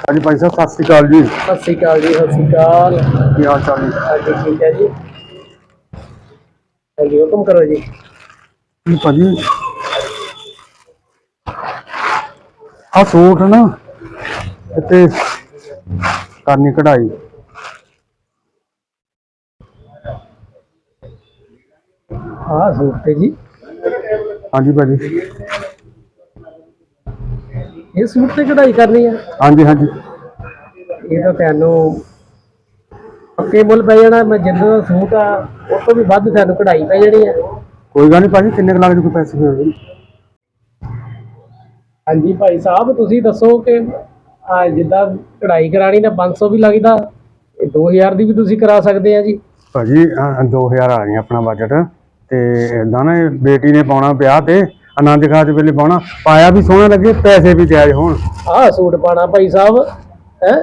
ਹਾਂਜੀ ਭਾਈ ਸਾਹਿਬ ਸਤਿ ਸ਼੍ਰੀ ਅਕਾਲ ਜੀ। ਸਤਿ ਸ਼੍ਰੀ ਅਕਾਲ ਜੀ ਸਤਿ ਸ਼੍ਰੀ ਅਕਾਲ। ਕੀ ਹਾਲ ਚਾਲ ਜੀ? ਹਾਂਜੀ ਠੀਕ ਹੈ ਜੀ। ਹਾਂਜੀ ਹੁਕਮ ਕਰੋ ਜੀ। ਜੀ। ਭਾਜੀ ਆ ਸੂਟ ਨਾ ਇੱਥੇ ਕਰਨੀ ਕਢਾਈ। ਹਾਂ ਸੂਟ ਤੇ ਜੀ। ਹਾਂਜੀ ਭਾਜੀ। ਇਹ ਸੂਟ ਤੇ ਕਢਾਈ ਕਰਨੀ ਆ? ਹਾਂਜੀ ਹਾਂਜੀ। ਇਹ ਤਾਂ ਤੁਹਾਨੂੰ ਪੱਕੇ ਮੁੱਲ ਪੈ ਜਾਣਾ ਮੈਂ ਜਿੰਨਾ ਦਾ ਸੂਟ ਆ ਉਸ ਤੋਂ ਵੀ ਵੱਧ ਤੁਹਾਨੂੰ ਕਢਾਈ ਪੈ ਜਾਣੀ ਆ। ਕੋਈ ਗੱਲ ਨਹੀਂ ਭਾਜੀ ਕਿੰਨੇ ਕੁ ਲੱਗ ਜੂ ਕੋਈ ਪੈਸੇ ਫਿਰ ਹਾਂਜੀ ਭਾਈ ਸਾਹਿਬ ਤੁਸੀਂ ਦੱਸੋ ਕਿ ਆ ਜਿੱਦਾਂ ਕਢਾਈ ਕਰਾਣੀ ਤਾਂ 500 ਵੀ ਲੱਗਦਾ ਇਹ 2000 ਦੀ ਵੀ ਤੁਸੀਂ ਕਰਾ ਸਕਦੇ ਆ ਜੀ। ਭਾਜੀ ਅਹ, 2000 ਆ ਗਈ ਆਪਣਾ ਬਜਟ ਤੇ ਏਦਾਂ ਨਾ ਇਹ ਬੇਟੀ ਨੇ ਪਾਉਣਾ ਵਿਆਹ ਤੇ ਆਨੰਦ ਕਾਰਜ ਵੇਲੇ ਪਾਉਣਾ। ਪਾਇਆ ਵੀ ਸੋਹਣਾ ਲੱਗੇ ਪੈਸੇ ਵੀ ਜਾਇਜ਼ ਹੋਣ। ਆਹ ਸੂਟ ਪਾਣਾ ਭਾਈ ਸਾਹਿਬ ਹੈ?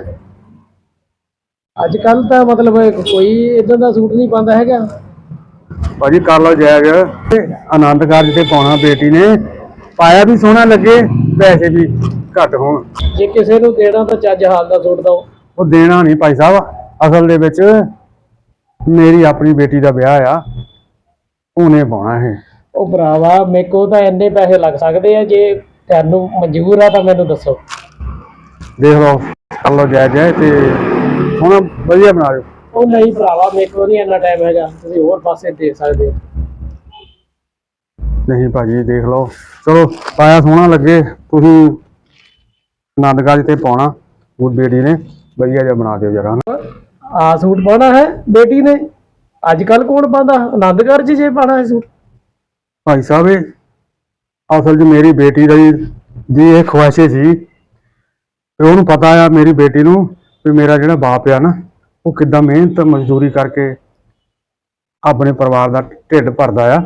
ਅੱਜ ਕੱਲ ਤਾਂ ਮਤਲਬ ਕੋਈ ਇਦਾਂ ਦਾ ਸੂਟ ਨਹੀਂ ਪਾਉਂਦਾ ਹੈਗਾ। ਭਾਜੀ ਕਰ ਲਓ ਜਾਇਜ਼। ਤੇ ਆਨੰਦ ਕਾਰਜ ਤੇ ਪਾਉਣਾ ਬੇਟੀ ਨੇ। ਪਾਇਆ ਵੀ ਸੋਹਣਾ ਲੱਗੇ ਪੈਸੇ ਵੀ ਘੱਟ ਹੋਣ। ਜੇ ਕਿਸੇ ਨੂੰ ਦੇਣਾ ਤਾਂ ਚੱਜ ਹਾਲ ਦਾ ਸੂਟ ਦਓ। ਉਹ ਦੇਣਾ ਨਹੀਂ ਭਾਈ ਸਾਹਿਬ। ਅਸਲ ਦੇ ਵਿੱਚ ਮੇਰੀ ਆਪਣੀ ਬੇਟੀ ਦਾ ਵਿਆਹ ਆ। ਉਹਨੇ ਪਾਉਣਾ ਇਹ। ਉਹ ਭਰਾਵਾ ਮੇਰੇ ਕੋਲ ਤਾਂ ਇੰਨੇ ਪੈਸੇ ਲੱਗ ਸਕਦੇ ਆ ਜੇ ਤੁਹਾਨੂੰ ਮਨਜ਼ੂਰ ਆ ਤਾਂ ਮੈਨੂੰ ਦੱਸੋ। ਦੇਖ ਲਓ ਕਰ ਲਓ ਜਾਇਜ਼ ਹੈ ਤੇ ਹੁਣ ਵਧੀਆ ਬਣਾ ਦਿਓ। ਉਹ ਨਹੀਂ ਭਰਾਵਾ ਮੇਰੇ ਕੋਲ ਨਹੀਂ ਇੰਨਾ ਟਾਈਮ ਹੈਗਾ ਤੁਸੀਂ ਹੋਰ ਪਾਸੇ ਦੇ ਸਕਦੇ ਹੋ। ਨਹੀਂ ਭਾਜੀ ਦੇਖ ਲਓ। ਚਲੋ ਪਾਇਆ ਸੋਹਣਾ ਲੱਗੇ ਤੁਸੀਂ ਆਨੰਦ ਕਾਰਜ ਤੇ ਪਾਉਣਾ ਉਹ ਬੇਟੀ ਨੇ ਵਧੀਆ ਜਿਹਾ ਬਣਾ ਦਿਓ ਜਰਾ ਆ ਸੂਟ ਪਾਉਣਾ ਹੈ ਬੇਟੀ ਨੇ? ਅੱਜ ਕੱਲ ਕੌਣ ਪਾਉਂਦਾ? ਆਨੰਦ ਕਾਰਜ ਜੇ ਪਾਣਾ ਹੈ ਸੂਟ। ਭਾਈ ਸਾਹਿਬ, ਇਹ ਅਸਲ 'ਚ ਮੇਰੀ ਬੇਟੀ ਦਾ ਜੀ ਦੀ ਇਹ ਖੁਆਇਸ਼ ਸੀ। ਤੇ ਉਹਨੂੰ ਪਤਾ ਆ ਮੇਰੀ ਬੇਟੀ ਨੂੰ ਵੀ ਮੇਰਾ ਜਿਹੜਾ ਬਾਪ ਆ ਨਾ, ਉਹ ਕਿੱਦਾਂ ਮਿਹਨਤ ਮਜ਼ਦੂਰੀ ਕਰਕੇ ਆਪਣੇ ਪਰਿਵਾਰ ਦਾ ਢਿੱਡ ਭਰਦਾ ਆ।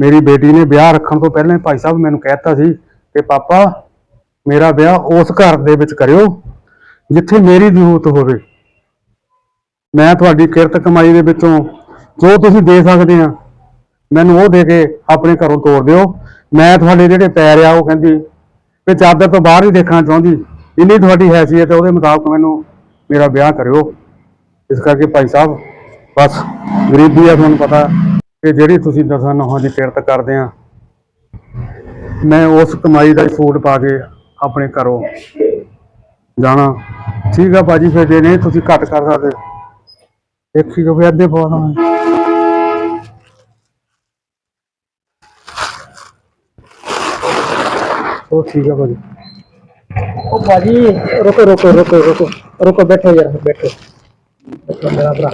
ਮੇਰੀ ਬੇਟੀ ਨੇ ਵਿਆਹ ਰੱਖਣ ਤੋਂ ਪਹਿਲਾਂ ਭਾਈ ਸਾਹਿਬ ਮੈਨੂੰ ਕਹਿਤਾ ਸੀ ਕਿ, ਪਾਪਾ, ਮੇਰਾ ਵਿਆਹ ਉਸ ਘਰ ਦੇ ਵਿੱਚ ਕਰਿਓ, ਜਿੱਥੇ ਮੇਰੀ ਜ਼ਰੂਰਤ ਹੋਵੇ। ਮੈਂ ਤੁਹਾਡੀ ਕਿਰਤ ਕਮਾਈ ਦੇ ਵਿੱਚੋਂ ਜੋ ਤੁਸੀਂ ਦੇ ਸਕਦੇ ਆ ਮੈਨੂੰ ਉਹ ਦੇ ਕੇ ਆਪਣੇ ਘਰੋਂ ਤੋੜ ਦਿਓ। ਮੈਂ ਤੁਹਾਡੇ ਜਿਹੜੇ ਪੈਰ ਆ, ਉਹ ਕਹਿੰਦੀ, ਵੀ ਚਾਦਰ ਤੋਂ ਬਾਹਰ ਹੀ ਦੇਖਣਾ ਚਾਹੁੰਦੀ। ਇੰਨੀ ਤੁਹਾਡੀ ਹੈਸੀਅਤ ਹੈ ਉਹਦੇ ਮੁਤਾਬਕ ਮੈਨੂੰ ਮੇਰਾ ਵਿਆਹ ਕਰਿਓ। ਇਸ ਕਰਕੇ ਭਾਈ ਸਾਹਿਬ, ਬਸ ਗਰੀਬੀ ਆ, ਤੁਹਾਨੂੰ ਪਤਾ ਕਿ ਜਿਹੜੀ ਤੁਸੀਂ ਦਸਾਂ ਨੌਹਾਂ ਦੀ ਕਿਰਤ ਕਰਦੇ ਆ, ਮੈਂ ਉਸ ਕਮਾਈ ਦਾ ਫੂਡ ਪਾ ਕੇ ਆਪਣੇ ਘਰੋਂ ਜਾਣਾ। ਠੀਕ ਆ ਭਾਜੀ, ਫਿਰ ਜੇ ਨਹੀਂ ਤੁਸੀਂ ਘੱਟ ਕਰ ਸਕਦੇ। ਦੇਖੀ ਜੋ ਵੀ ਅੱਧੇ ਪਾਉਣਾ ਉਹ ਠੀਕ ਆ ਭਾਜੀ। ਉਹ ਭਾਜੀ, ਰੁਕੋ ਰੁਕੋ ਰੁਕੋ ਰੁਕੋ ਰੁਕੋ, ਬੈਠੋ ਜਰਾ ਬੈਠੋ। ਬੈਠੋ ਮੇਰਾ ਭਰਾ।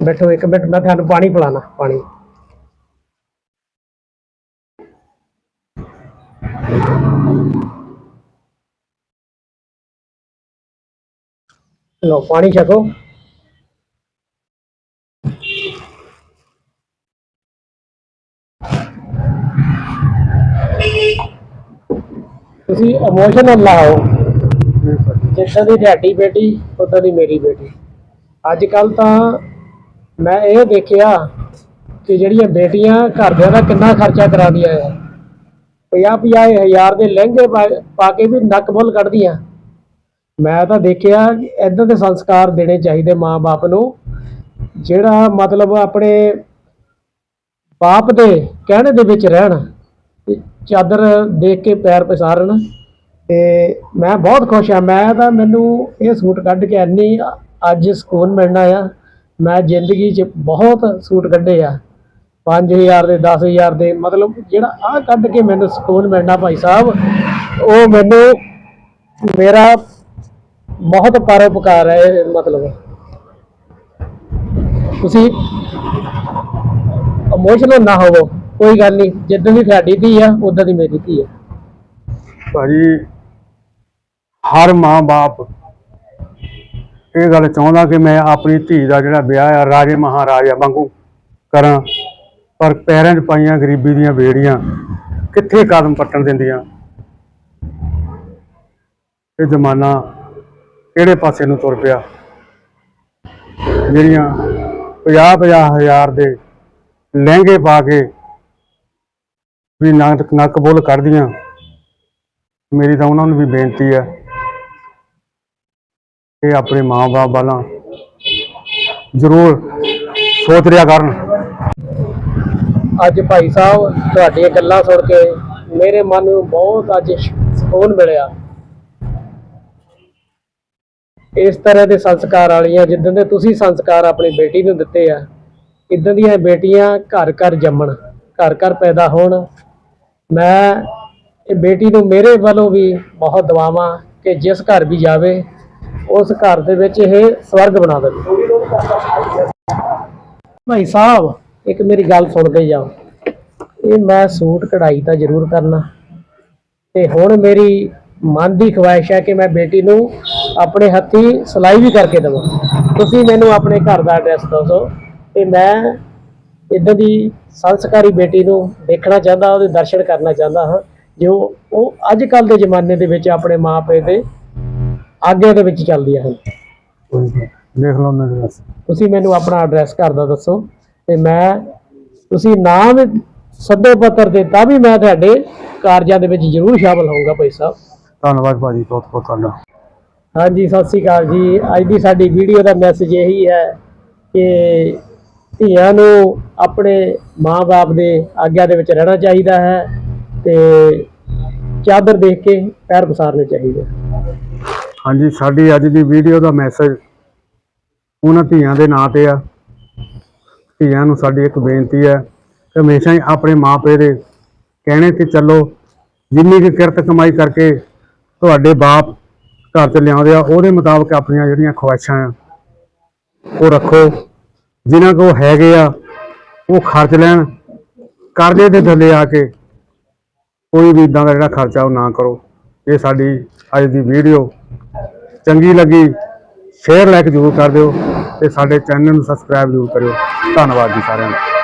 ਬੈਠੋ ਇੱਕ ਮਿੰਟ, ਮੈਂ ਤੁਹਾਨੂੰ ਪਾਣੀ ਪਿਲਾਣਾ ਪਾਣੀ। ਲੋ ਪਾਣੀ ਛਕੋ। ਤੁਸੀਂ ਇਮੋਸ਼ਨਲ ਨਾ ਹੋ। ਜਿੱਦਾਂ ਦੀ ਤੁਹਾਡੀ ਬੇਟੀ ਉਦਾਂ ਦੀ ਮੇਰੀ ਬੇਟੀ। ਅੱਜ ਕੱਲ ਤਾਂ ਮੈਂ ਇਹ ਦੇਖਿਆ ਕਿ ਜਿਹੜੀਆਂ ਬੇਟੀਆਂ ਘਰਦਿਆਂ ਦਾ ਕਿੰਨਾ ਖਰਚਾ ਕਰਾਉਂਦੀਆਂ ਆ। 50 ਪੰਜਾਹ ਹਜ਼ਾਰ ਦੇ ਲਹਿੰਗੇ ਪਾ- ਪਾ ਕੇ ਵੀ ਨੱਕ ਬੁੱਲ ਕੱਢਦੀਆਂ। ਮੈਂ ਤਾਂ ਦੇਖਿਆ ਕਿ ਇਦਾਂ ਦੇ ਸੰਸਕਾਰ ਦੇਣੇ ਚਾਹੀਦੇ ਮਾਂ-ਬਾਪ ਨੂੰ, ਜਿਹੜਾ ਮਤਲਬ ਆਪਣੇ ਬਾਪ ਦੇ ਕਹਿਣੇ ਦੇ ਵਿੱਚ ਰਹਿਣ। ਚਾਦਰ ਦੇਖ ਕੇ ਪੈਰ ਪਸਾਰਨ। ਤੇ ਮੈਂ ਬਹੁਤ ਖੁਸ਼ ਆ ਮੈਂ ਤਾਂ ਮੈਨੂੰ ਇਹ ਸੂਟ ਕੱਢ ਕੇ ਇੰਨੀ ਅੱਜ ਸਕੂਨ ਮਿਲਣਾ ਆ। ਮੈਂ ਜ਼ਿੰਦਗੀ 'ਚ ਬਹੁਤ ਸੂਟ ਕੱਢੇ ਆ। 5000 ਦੇ 10000 ਦੇ, ਮਤਲਬ ਜਿਹੜਾ ਆ ਕੱਢ ਕੇ ਮੈਨੂੰ ਸਕੂਨ ਮਿਲਣਾ ਭਾਈ ਸਾਹਿਬ, ਉਹ ਮੈਨੂੰ ਮੇਰਾ ਬਹੁਤ ਪਰਉਪਕਾਰ ਹੈ ਇਹ ਮਤਲਬ। ਤੁਸੀਂ ਇਮੋਸ਼ਨਲ ਨਾ ਹੋਵੋ। ਕੋਈ ਗੱਲ ਨਹੀਂ ਜਿੱਦਾਂ ਦੀ ਸਾਡੀ ਧੀ ਆ ਉਦਾਂ ਦੀ ਮੇਰੀ ਧੀ ਆ। ਭਾਜੀ, ਹਰ ਮਾਂ-ਬਾਪ ਇਹ ਗੱਲ ਚਾਹੁੰਦਾ ਕਿ ਮੈਂ ਆਪਣੀ ਧੀ ਦਾ ਜਿਹੜਾ ਵਿਆਹ ਆ, ਰਾਜੇ ਮਹਾਰਾਜਾ ਵਾਂਗੂ ਕਰਾਂ, ਪਰ ਪੈਰਾਂ 'ਚ ਪਾਈਆਂ ਗਰੀਬੀ ਦੀਆਂ ਬੇੜੀਆਂ ਕਿੱਥੇ ਕਦਮ ਪੱਟਣ ਦਿੰਦੀਆਂ? ਇਹ ਜ਼ਮਾਨਾ ਕਿਹੜੇ ਪਾਸੇ ਨੂੰ ਤੁਰ ਪਿਆ? ਜਿਹੜੀਆਂ 50-50 ਹਜ਼ਾਰ ਦੇ ਲਹਿੰਗੇ ਪਾ ਕੇ ਵੀ ਨੱਕ ਨੱਕ ਬੁੱਲ ਕੱਢਦੀਆਂ। ਮੇਰੀ ਤਾਂ ਉਹਨਾਂ ਨੂੰ ਵੀ ਬੇਨਤੀ ਹੈ ਕਿ ਆਪਣੇ ਮਾਂ-ਬਾਪ ਵਾਲਾ ਜ਼ਰੂਰ ਸੋਚ ਰਿਆ ਕਰਨ। ਅੱਜ ਭਾਈ ਸਾਹਿਬ, ਤੁਹਾਡੀਆਂ ਗੱਲਾਂ ਸੁਣ ਕੇ ਮੇਰੇ ਮਨ ਨੂੰ ਬਹੁਤ ਅੱਜ ਸਕੂਨ ਮਿਲਿਆ। ਇਸ ਤਰ੍ਹਾਂ ਦੇ ਸੰਸਕਾਰ ਵਾਲੀਆਂ, ਜਿੱਦਾਂ ਦੇ ਤੁਸੀਂ ਸੰਸਕਾਰ ਆਪਣੀ ਬੇਟੀ ਨੂੰ ਦਿੱਤੇ ਆ, ਇਦਾਂ ਦੀਆਂ ਬੇਟੀਆਂ ਘਰ ਘਰ ਜੰਮਣ ਘਰ ਘਰ ਪੈਦਾ ਹੋਣ ਮੈਂ ਇਹ ਬੇਟੀ ਨੂੰ ਮੇਰੇ ਵੱਲੋਂ ਵੀ ਬਹੁਤ ਦੁਆਵਾਂ ਕਿ ਜਿਸ ਘਰ ਵੀ ਜਾਵੇ, ਉਸ ਘਰ ਦੇ ਵਿੱਚ ਇਹ ਸਵਰਗ ਬਣਾ ਦੇਵੇ। ਭਾਈ ਸਾਹਿਬ, ਇੱਕ ਮੇਰੀ ਗੱਲ ਸੁਣ ਕੇ ਜਾਓ। ਇਹ ਮੈਂ ਸੂਟ ਕਢਾਈ ਤਾਂ ਜ਼ਰੂਰ ਕਰਨਾ। ਤੇ ਹੁਣ ਮੇਰੀ ਮਨ ਦੀ ਖਵਾਇਸ਼ ਹੈ ਕਿ ਮੈਂ ਬੇਟੀ ਨੂੰ ਆਪਣੇ ਹੱਥੀ ਸਿਲਾਈ ਵੀ ਕਰਕੇ ਦੇਵਾਂ। ਤੁਸੀਂ ਮੈਨੂੰ ਆਪਣੇ ਘਰ ਦਾ ਐਡਰੈਸ ਦੱਸੋ ਤੇ ਮੈਂ ਇਦਾਂ ਦੀ ਸੰਸਕਾਰੀ ਬੇਟੀ ਨੂੰ ਦੇਖਣਾ ਚਾਹੁੰਦਾ ਉਹਦੇ ਦਰਸ਼ਨ ਕਰਨਾ ਚਾਹੁੰਦਾ ਹਾਂ ਜੋ ਉਹ ਅੱਜ ਕੱਲ ਦੇ ਜ਼ਮਾਨੇ ਦੇ ਵਿੱਚ ਆਪਣੇ ਮਾਪੇ ਦੇ ਆਗੇ ਦੇ ਵਿੱਚ ਚੱਲਦੀਆਂ ਹਨ। ਦੇਖ ਲਓ ਉਹਨਾਂ ਦੇ ਤੁਸੀਂ ਮੈਨੂੰ ਆਪਣਾ ਐਡਰੈਸ ਘਰ ਦਾ ਦੱਸੋ ਤੇ ਮੈਂ ਤੁਸੀਂ ਨਾਮ ਸੱਦੇ ਪੱਤਰ ਦੇ ਤਾਂ ਵੀ ਮੈਂ ਤੁਹਾਡੇ ਕਾਰਜਾਂ ਦੇ ਵਿੱਚ ਜ਼ਰੂਰ ਸ਼ਾਮਲ ਹੋਊਂਗਾ ਭਾਈ ਸਾਹਿਬ। ਧੰਨਵਾਦ ਭਾਜੀ ਬਹੁਤ ਬਹੁਤ ਤੁਹਾਡਾ। ਹਾਂਜੀ ਸਤਿ ਸ੍ਰੀ ਅਕਾਲ ਜੀ। ਅੱਜ ਦੀ ਸਾਡੀ ਵੀਡੀਓ ਦਾ ਮੈਸੇਜ ਇਹੀ ਹੈ ਕਿ ਧੀਆਂ ਨੂੰ ਆਪਣੇ ਮਾਂ-ਬਾਪ ਦੇ ਆਗਿਆ ਦੇ ਵਿੱਚ ਰਹਿਣਾ ਚਾਹੀਦਾ ਹੈ ਤੇ ਚਾਦਰ ਦੇਖ ਕੇ ਪੈਰ ਪਸਾਰਨੇ ਚਾਹੀਦੇ ਹਾਂਜੀ, ਸਾਡੀ ਅੱਜ ਦੀ ਵੀਡੀਓ ਦਾ ਮੈਸੇਜ ਉਹਨਾਂ ਧੀਆਂ ਦੇ ਨਾਂ ਤੇ ਆ। ਧੀਆਂ ਨੂੰ ਸਾਡੀ ਇੱਕ ਬੇਨਤੀ ਹੈ ਕਿ ਹਮੇਸ਼ਾ ਹੀ ਆਪਣੇ ਮਾਪੇ ਦੇ ਕਹਿਣੇ ਤੇ ਚੱਲੋ। ਜਿੰਨੀ ਕੁ ਕਿਰਤ ਕਮਾਈ ਕਰਕੇ ਤੁਹਾਡੇ ਬਾਪ ਘਰ ਚ ਲਿਆਉਂਦੇ ਆ, ਉਹਦੇ ਮੁਤਾਬਕ ਆਪਣੀਆਂ ਜਿਹੜੀਆਂ ਖੁਆਇਸ਼ਾਂ ਆ, ਉਹ ਰੱਖੋ। ਜਿਨ੍ਹਾਂ ਕੋ ਹੈਗੇ ਆ, ਉਹ ਖਰਚ ਲੈਣ ਕਰਜ਼ੇ ਦੇ ਥੱਲੇ ਆ ਕੇ। ਕੋਈ ਵੀ ਇਦਾਂ ਦਾ ਜਿਹੜਾ ਖਰਚਾ ਉਹ ਨਾ ਕਰੋ। ਇਹ ਸਾਡੀ ਅੱਜ ਦੀ ਵੀਡੀਓ। ਚੰਗੀ ਲੱਗੀ ਸ਼ੇਅਰ ਲਾਈਕ ਜ਼ਰੂਰ ਕਰ ਦਿਓ ਤੇ ਸਾਡੇ ਚੈਨਲ ਨੂੰ ਸਬਸਕ੍ਰਾਈਬ ਜ਼ਰੂਰ ਕਰਿਓ। ਧੰਨਵਾਦ ਜੀ ਸਾਰਿਆਂ ਦਾ।